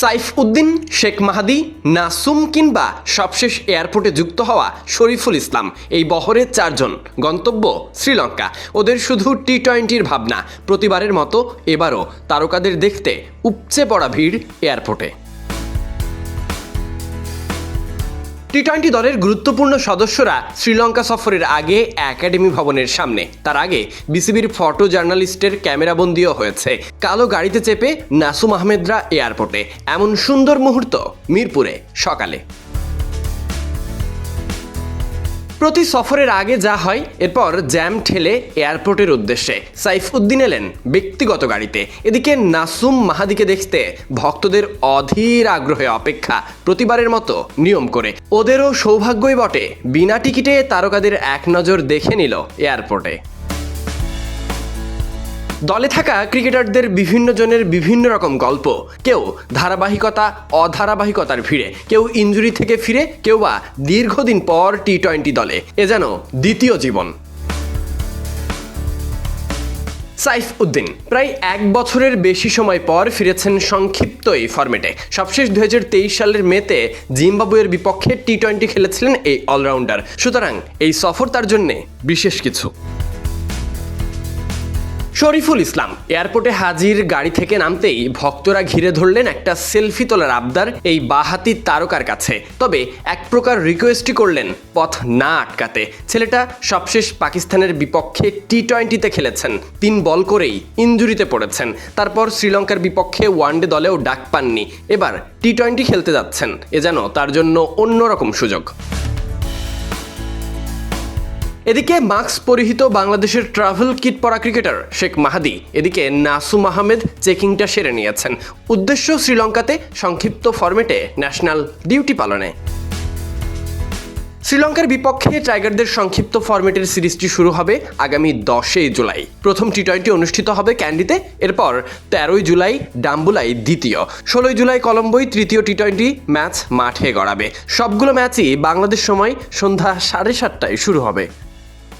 সাইফ উদ্দিন শেখ মাহাদি, নাসুম কিংবা সবশেষ এয়ারপোর্টে যুক্ত হওয়া শরীফুল ইসলাম, এই বহরের চারজন। গন্তব্য শ্রীলঙ্কা। ওদের শুধু টি টোয়েন্টির ভাবনা, প্রতিবারের মতো এবারও তারকাদের দেখতে উপচে পড়া ভিড় এয়ারপোর্টে। টি টোয়েন্টি দলের গুরুত্বপূর্ণ সদস্যরা শ্রীলঙ্কা সফরের আগে একাডেমি ভবনের সামনে। তার আগে বিসিবির ফটো জার্নালিস্টের ক্যামেরাবন্দিও হয়েছে। কালো গাড়িতে চেপে নাসুম আহমেদরা এয়ারপোর্টে। এমন সুন্দর মুহূর্ত মিরপুরে সকালে। প্রতি সফরের আগে যা হয়, এরপর জ্যাম ঠেলে এয়ারপোর্টের উদ্দেশ্যে। সাইফউদ্দিন এলেন ব্যক্তিগত গাড়িতে। এদিকে নাসুম মাহাদিকে দেখতে ভক্তদের অধীর আগ্রহে অপেক্ষা, প্রতিবারের মতো নিয়ম করে। ওদেরও সৌভাগ্যই বটে। বিনা টিকিটে তারকাদের এক নজর দেখে নিল এয়ারপোর্টে। দলে থাকা ক্রিকেটারদের বিভিন্ন জনের বিভিন্ন রকম গল্প। কেউ ধারাবাহিকতা, অধারাবাহিকতার ভিড়ে, কেউ ইঞ্জুরি থেকে ফিরে, কেউ বা দীর্ঘদিন পর টি টোয়েন্টি দলে। এ যেন দ্বিতীয় জীবন। সাইফ উদ্দিন, প্রায় এক বছরের বেশি সময় পর ফিরেছেন সংক্ষিপ্ত এই ফরম্যাটে। সবশেষ দু হাজার তেইশ সালের মেতে জিম্বাবুয়ের বিপক্ষে টি টোয়েন্টি খেলেছিলেন এই অলরাউন্ডার। সুতরাং এই সফর তার জন্যে বিশেষ কিছু। শরীফুল ইসলাম, এয়ারপোর্টে হাজির গাড়ি থেকে নামতেই ভক্তরা ঘিরে ধরলেন একটা সেলফি তোলার আবদার এই বাহাতি তারকার কাছে। তবে এক প্রকার রিকোয়েস্টই করলেন, পথ না আটকাতে। ছেলেটা সবশেষ পাকিস্তানের বিপক্ষে টি টোয়েন্টিতে খেলেছেন। তিন বল করেই ইঞ্জুরিতে পড়েছেন। তারপর শ্রীলঙ্কার বিপক্ষে ওয়ানডে দলেও ডাক পাননি। এবার টি টোয়েন্টি খেলতে যাচ্ছেন। এ যেন তার জন্য অন্যরকম সুযোগ। এদিকে মাস্ক পরিহিত বাংলাদেশের ট্রাভেল কিট পরা ক্রিকেটার শেখ মাহাদি, এদিকে নাসুম আহমেদ চেকিংটা সেরে নিয়েছেন। উদ্দেশ্য শ্রীলঙ্কাতে সংক্ষিপ্ত ফরম্যাটে ন্যাশনাল ডিউটি পালনে। শ্রীলঙ্কার বিপক্ষে টাইগারদের সংক্ষিপ্ত ফরম্যাটের সিরিজটি শুরু হবে আগামী দশই জুলাই। প্রথম টি টোয়েন্টি অনুষ্ঠিত হবে ক্যান্ডিতে, এরপর তেরোই জুলাই ডাম্বুলাই দ্বিতীয়। ষোলোই জুলাই কলম্বোই তৃতীয় টি টোয়েন্টি ম্যাচ মাঠে গড়াবে। সবগুলো ম্যাচই বাংলাদেশ সময় সন্ধ্যা সাড়ে সাতটায় শুরু হবে।